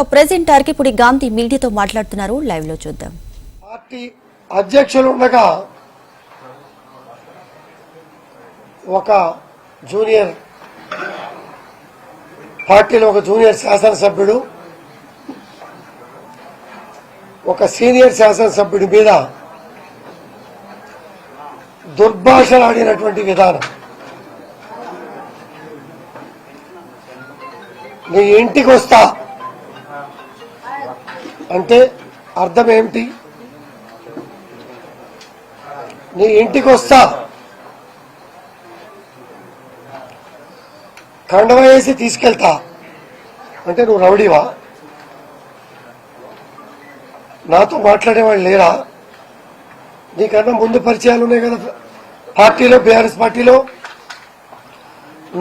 ఇక ప్రెసిడెంట్ అరకిపుడి గాంధీ మీడియాతో మాట్లాడుతున్నారు. లైవ్లో చూద్దాం. పార్టీ అధ్యక్షులు ఉండగా ఒక జూనియర్ పార్టీలో ఒక జూనియర్ శాసనసభ్యుడు ఒక సీనియర్ శాసనసభ్యుడి మీద దుర్భాషలాడినటువంటి విధానం. నీ ఇంటికి వస్తా అంటే అర్థం ఏమిటి నీ ఇంటికి వస్తా కండవ వేసి తీసుకెళ్తా. అంటే నువ్వు రౌడీవా? నాతో మాట్లాడేవాళ్ళు లేరా? నీకన్నా ముందు పరిచయాలు ఉన్నాయి కదా పార్టీలో బీఆర్ఎస్ పార్టీలో.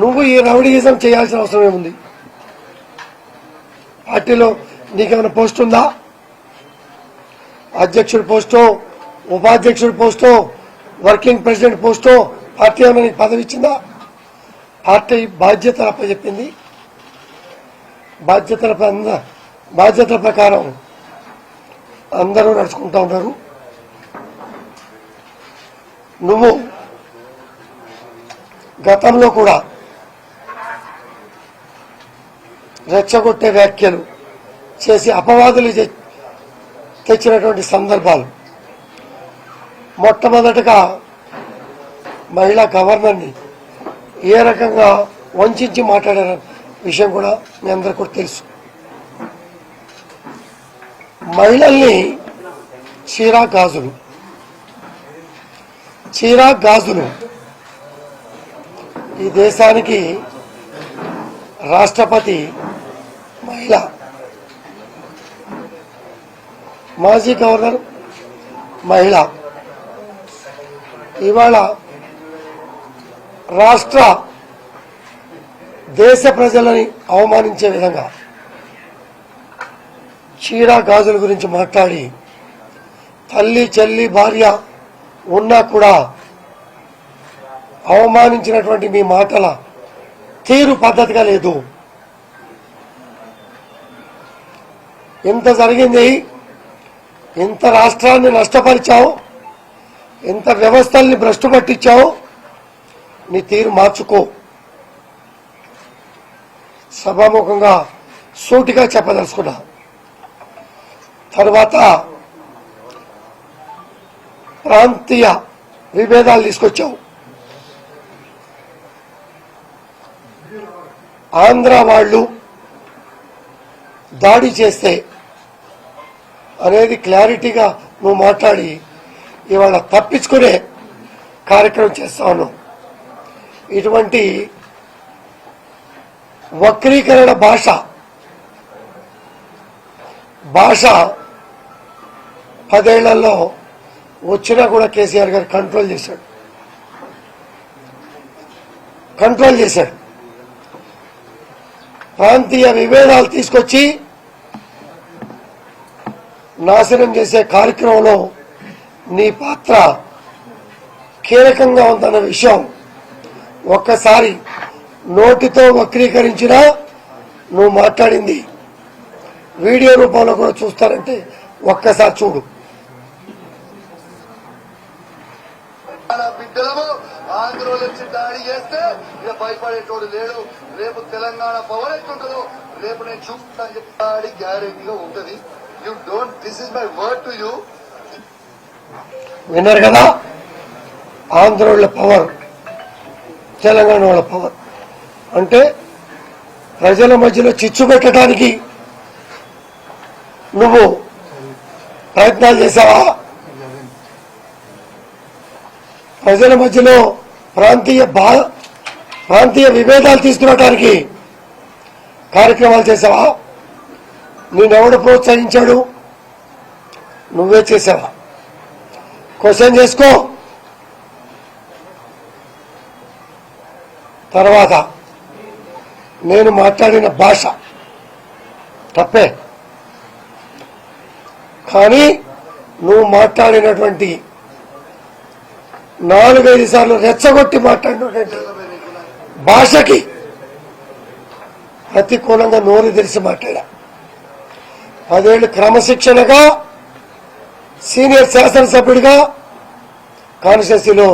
నువ్వు ఈ రౌడీయిజం చేయాల్సిన అవసరం ఏముంది? పార్టీలో నీకేమైనా పోస్ట్ ఉందా? అధ్యక్షుడి పోస్టో ఉపాధ్యక్షుడి పోస్టో వర్కింగ్ ప్రెసిడెంట్ పోస్టో పార్టీ ఏమైనా నీకు పదవి ఇచ్చిందా? పార్టీ బాధ్యతలు అప్పచెప్పింది బాధ్యతల బాధ్యతల ప్రకారం అందరూ నడుచుకుంటా ఉన్నారు. నువ్వు గతంలో కూడా రెచ్చగొట్టే వ్యాఖ్యలు చేసి అపవాదులు తెచ్చినటువంటి సందర్భాలు. మొట్టమొదటగా మహిళా గవర్నర్ని ఏ రకంగా వంచి మాట్లాడారు విషయం కూడా మీ అందరికీ కూడా తెలుసు. మహిళల్ని చీరా గాజులు. చీరా గాజులు ఈ దేశానికి రాష్ట్రపతి మహిళ మాజీ గవర్నర్ మహిళ. ఇవాళ రాష్ట్ర దేశ ప్రజలని అవమానించే విధంగా చీర గాజుల గురించి మాట్లాడి తల్లి చెల్లి భార్య ఉన్నా కూడా అవమానించినటువంటి మీ మాటల తీరు పద్ధతిగా లేదు. ఇంత జరిగింది ఇంత రాష్ట్రాన్ని నష్టపరిచావు ఇంత వ్యవస్థల్ని భ్రష్టు పట్టించావు నీ తీరు మార్చుకో. సభాముఖంగా సూటిగా చెప్పదలుచుకున్నా. తర్వాత ప్రాంతీయ విభేదాలు తీసుకొచ్చావు. ఆంధ్ర వాళ్ళు దాడి చేస్తే అనేది క్లారిటీగా నువ్వు మాట్లాడి ఇవాళ తప్పించుకునే కార్యక్రమం చేస్తాను ఇటువంటి వక్రీకరణ భాష భాష పదేళ్ళలో వచ్చినా కూడా కేసీఆర్ గారు కంట్రోల్ చేశాడు. కంట్రోల్ చేశాడు. ప్రాంతీయ విభేదాలు తీసుకొచ్చి నాశనం చేసే కార్యక్రమంలో నీ పాత్ర కీలకంగా ఉందన్న విషయం ఒక్కసారి నోటితో వక్రీకరించినా నువ్వు మాట్లాడింది వీడియో రూపంలో కూడా చూస్తారంటే ఒక్కసారి చూడు. బిడ్డలము ఆంధ్రోలు వచ్చి దాడి చేస్తే ఇక భయపడేటోడు లేడు. రేపు తెలంగాణ పవర్ ఎట్లుంటుందో రేపు నేను చూపుతాను చెప్పి దాడి గ్యారెంటీగా ఉంటది. You don't this is my word to you విన్నారు కదా? ఆంధ్రోళ్ళ పవర్ తెలంగాణ వాళ్ళ పవర్. అంటే ప్రజల మధ్యలో చిచ్చు పెట్టడానికి నువ్వు ప్రయత్నాలు చేశావా? ప్రజల మధ్యలో ప్రాంతీయ బా ప్రాంతీయ విభేదాలు తీసుకురావడానికి కార్యక్రమాలు చేశావా? నేనెవడు ప్రోత్సహించాడు? నువ్వే చేసావా? క్వశ్చన్ చేసుకో. తర్వాత నేను మాట్లాడిన భాష తప్పే. కానీ నువ్వు మాట్లాడినటువంటి నాలుగైదు సార్లు రెచ్చగొట్టి మాట్లాడినటువంటి భాషకి ప్రతికూలంగా నోరు తెరిచి మాట్లాడా. పదేళ్ళు క్రమశిక్షణగా సీనియర్ శాసనసభ్యుడిగా కాన్స్టిట్యూన్సీలో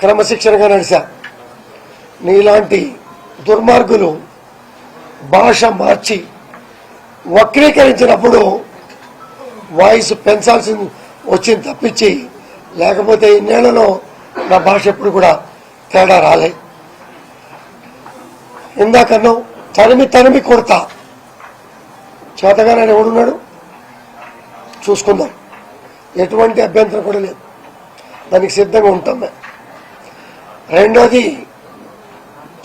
క్రమశిక్షణగా నడిచా నీలాంటి దుర్మార్గులు భాష మార్చి వక్రీకరించినప్పుడు వాయిస్ పెంచాల్సి వచ్చింది తప్పించి లేకపోతే ఇన్నేళ్ళలో నా భాష ఎప్పుడు కూడా తేడా రాలే. ఇందాకన్నా తరిమి తరిమి కొడతా. చేతగానే ఎవడున్నాడు చూసుకుందాం. ఎటువంటి అభ్యంతరం కూడా లేదు. దానికి సిద్ధంగా ఉంటాం మేము. రెండోది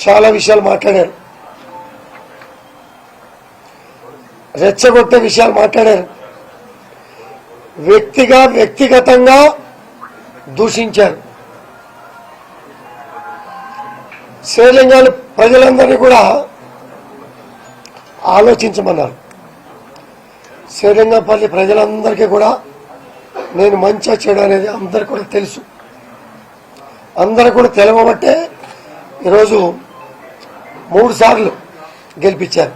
చాలా విషయాలు మాట్లాడారు. రెచ్చగొట్టే విషయాలు మాట్లాడారు. వ్యక్తిగా వ్యక్తిగతంగా దూషించారు. శ్రీలింగాలు ప్రజలందరినీ కూడా ఆలోచించమన్నారు. శ్రీరంగపల్లి ప్రజలందరికీ కూడా నేను మంచిగా చెడు అనేది అందరికి కూడా తెలుసు. అందరు కూడా తెలవబట్టే ఈరోజు మూడు సార్లు గెలిపించారు.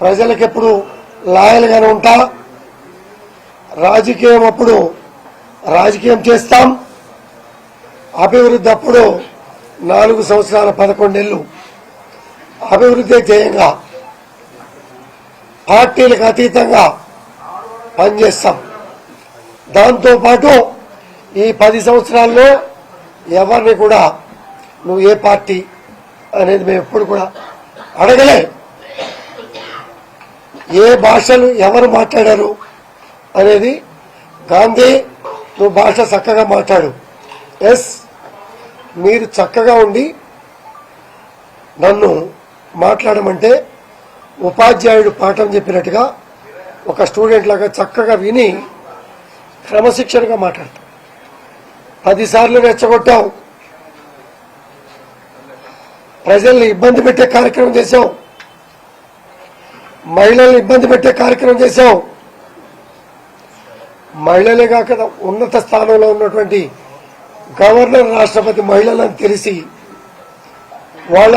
ప్రజలకు ఎప్పుడు లాయల్గానే ఉంటా రాజకీయం అప్పుడు రాజకీయం చేస్తాం అభివృద్ధి అప్పుడు నాలుగు సంవత్సరాల పదకొండేళ్ళు అభివృద్ధి ధ్యేయంగా పార్టీలకు అతీతంగా పనిచేస్తాం. దాంతోపాటు ఈ పది సంవత్సరాల్లో ఎవరిని కూడా నువ్వు ఏ పార్టీ అనేది మేము ఎప్పుడు కూడా అడగలే. ఏ భాషలు ఎవరు మాట్లాడారు అనేది గాంధీ నువ్వు భాష చక్కగా మాట్లాడు. ఎస్ మీరు చక్కగా ఉండి నన్ను మాట్లాడమంటే ఉపాధ్యాయుడు పాఠం చెప్పినట్టుగా ఒక స్టూడెంట్ లాగా చక్కగా విని క్రమశిక్షణగా మాట్లాడతాం పదిసార్లు రెచ్చగొట్టాం ప్రజల్ని ఇబ్బంది పెట్టే కార్యక్రమం చేశాం మహిళల్ని ఇబ్బంది పెట్టే కార్యక్రమం చేశాం మహిళలే కాక ఉన్నత స్థానంలో ఉన్నటువంటి గవర్నర్ రాష్ట్రపతి మహిళలను తెలిసి వాళ్ళ